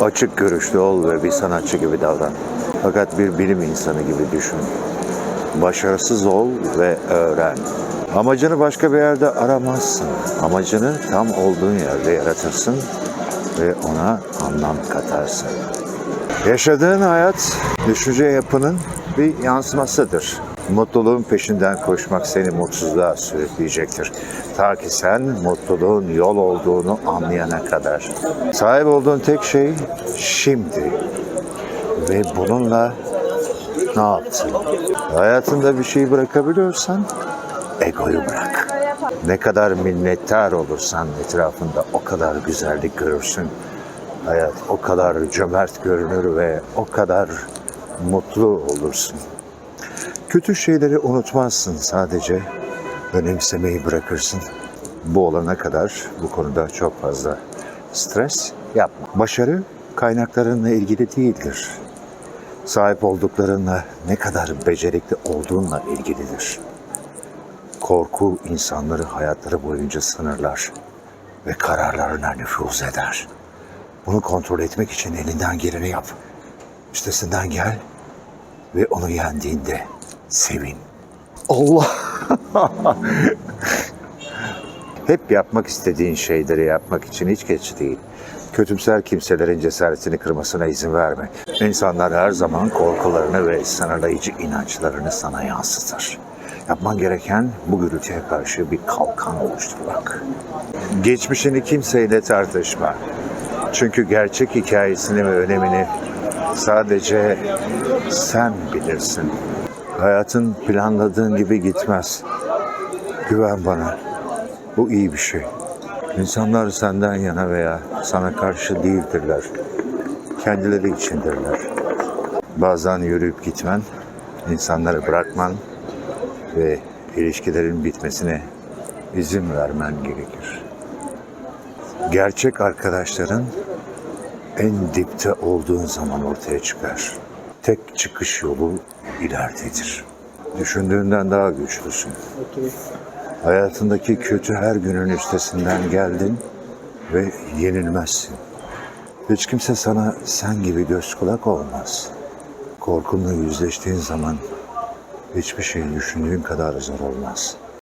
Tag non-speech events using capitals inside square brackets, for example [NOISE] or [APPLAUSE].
Açık görüşlü ol ve bir sanatçı gibi davran. Fakat bir bilim insanı gibi düşün. Başarısız ol ve öğren. Amacını başka bir yerde aramazsın. Amacını tam olduğun yerde yaratırsın ve ona anlam katarsın. Yaşadığın hayat düşünce yapının bir yansımasıdır. Mutluluğun peşinden koşmak seni mutsuzluğa sürükleyecektir. Ta ki sen mutluluğun yol olduğunu anlayana kadar. Sahip olduğun tek şey şimdi. Ve bununla ne yaptın? Hayatında bir şey bırakabiliyorsan egoyu bırak. Ne kadar minnettar olursan etrafında o kadar güzellik görürsün. Hayat o kadar cömert görünür ve o kadar mutlu olursun. Kötü şeyleri unutmazsın sadece. Önemsemeyi bırakırsın. Bu olana kadar bu konuda çok fazla stres yapma. Başarı kaynaklarınla ilgili değildir. Sahip olduklarınla ne kadar becerikli olduğunla ilgilidir. Korku insanları hayatları boyunca sınırlar ve kararlarına nüfuz eder. Bunu kontrol etmek için elinden geleni yap. Üstesinden gel ve onu yendiğinde sevin. Allah! [LAUGHS] Hep yapmak istediğin şeyleri yapmak için hiç geç değil. Kötümser kimselerin cesaretini kırmasına izin verme. İnsanlar her zaman korkularını ve sınırlayıcı inançlarını sana yansıtır. Yapman gereken bu gürültüye karşı bir kalkan oluşturmak. Geçmişini kimseyle tartışma. Çünkü gerçek hikayesini ve önemini sadece sen bilirsin. Hayatın planladığın gibi gitmez. Güven bana. Bu iyi bir şey. İnsanlar senden yana veya sana karşı değildirler. Kendileri içindirler. Bazen yürüyüp gitmen, insanları bırakman ve ilişkilerin bitmesine izin vermen gerekir. Gerçek arkadaşların en dipte olduğun zaman ortaya çıkar. Tek çıkış yolu ileridedir. Düşündüğünden daha güçlüsün. Hayatındaki kötü her günün üstesinden geldin ve yenilmezsin. Hiç kimse sana sen gibi göz kulak olmaz. Korkunla yüzleştiğin zaman hiçbir şey düşündüğün kadar zor olmaz.